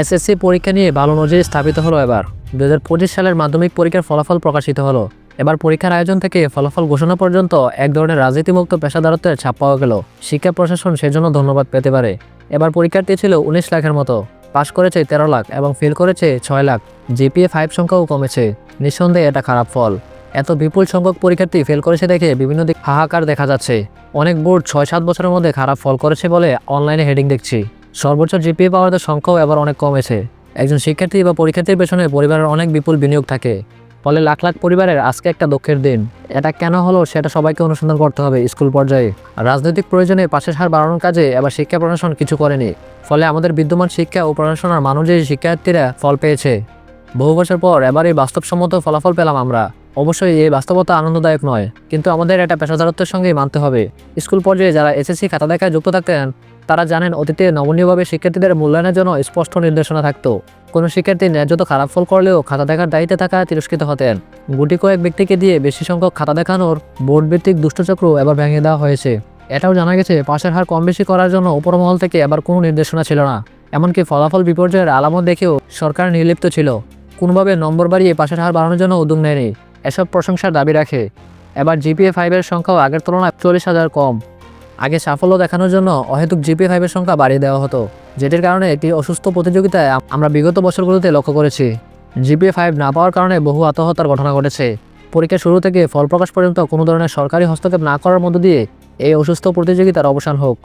SSC পরীক্ষা নিয়ে ভালো নজির স্থাপিত হলো এবার। দু হাজার পঁচিশ সালের মাধ্যমিক পরীক্ষার ফলাফল প্রকাশিত হলো। এবার পরীক্ষার আয়োজন থেকে ফলাফল ঘোষণা পর্যন্ত এক ধরনের রাজনীতিমুক্ত পেশাদারত্বের ছাপ পাওয়া গেল। শিক্ষা প্রশাসন সেজন্য ধন্যবাদ পেতে পারে। এবার পরীক্ষার্থী ছিল উনিশ লাখের মতো। পাশ করেছে তেরো লাখ এবং ফেল করেছে ছয় লাখ। জিপিএ ফাইভ সংখ্যাও কমেছে। নিঃসন্দেহে এটা খারাপ ফল। এত বিপুল সংখ্যক পরীক্ষার্থী ফেল করেছে দেখে বিভিন্ন দিক হাহাকার দেখা যাচ্ছে। অনেক বোর্ড ছয় সাত বছরের মধ্যে খারাপ ফল করেছে বলে অনলাইনে হেডিং দেখছি। সর্বোচ্চ জিপিএ পাওয়ারদের সংখ্যাও এবার অনেক কমেছে। একজন শিক্ষার্থী বা পরীক্ষার্থীর পেছনে পরিবারের অনেক বিপুল বিনিয়োগ থাকে। ফলে লাখ লাখ পরিবারের আজকে একটা দুঃখের দিন। এটা কেন হলো সেটা সবাইকে অনুসন্ধান করতে হবে স্কুল পর্যায়ে। রাজনৈতিক প্রয়োজনে পাশের হার বাড়ানোর কাজে এবার শিক্ষা প্রশাসন কিছু করেনি। ফলে আমাদের বিদ্যমান শিক্ষা ও পড়াশোনার মান অনুযায়ী শিক্ষার্থীরা ফল পেয়েছে। বহু বছর পর এবার এই বাস্তবসম্মত ফলাফল পেলাম আমরা। অবশ্যই এই বাস্তবতা আনন্দদায়ক নয়, কিন্তু আমাদের এটা পেশাদারত্বের সঙ্গেই মানতে হবে। স্কুল পর্যায়ে যারা এসএসসি খাতা দেখায় যুক্ত থাকতেন তারা জানেন অতীতে নমনীয়ভাবে শিক্ষার্থীদের মূল্যায়নের জন্য স্পষ্ট নির্দেশনা থাকতো। কোনো শিক্ষার্থী ন্যায্যত খারাপ ফল করলেও খাতা দেখার দায়িত্বে থাকা তিরস্কৃত হতেন। গুটি কয়েক ব্যক্তিকে দিয়ে বেশি সংখ্যক খাতা দেখানোর বোর্ড ভিত্তিক দুষ্টচক্র এবার ভেঙে দেওয়া হয়েছে। এটাও জানা গেছে, পাশের হার কম বেশি করার জন্য উপরমহল থেকে এবার কোনো নির্দেশনা ছিল না। এমনকি ফলাফল বিপর্যয়ের আলামত দেখেও সরকার নির্লিপ্ত ছিল। কোনোভাবে নম্বর বাড়িয়ে পাশের হার বাড়ানোর জন্য উদ্যোগ নেয়নি। এসব প্রশংসার দাবি রাখে। এবার জিপিএ ফাইভের সংখ্যাও আগের তুলনায় চল্লিশ হাজার কম। আগে সাফল্য দেখানোর জন্য অহেতুক জিপি ফাইভের সংখ্যা বাড়িয়ে দেওয়া হতো। যেটির কারণে একটি অসুস্থ প্রতিযোগিতায় আমরা বিগত বছরগুলোতে লক্ষ্য করেছি। জিপি ফাইভ না পাওয়ার কারণে বহু আত্মহত্যার ঘটনা ঘটেছে। পরীক্ষা শুরু থেকে ফল প্রকাশ পর্যন্ত কোনো ধরনের সরকারি হস্তক্ষেপ না করার মধ্য দিয়ে এই অসুস্থ প্রতিযোগিতার অবসান হোক।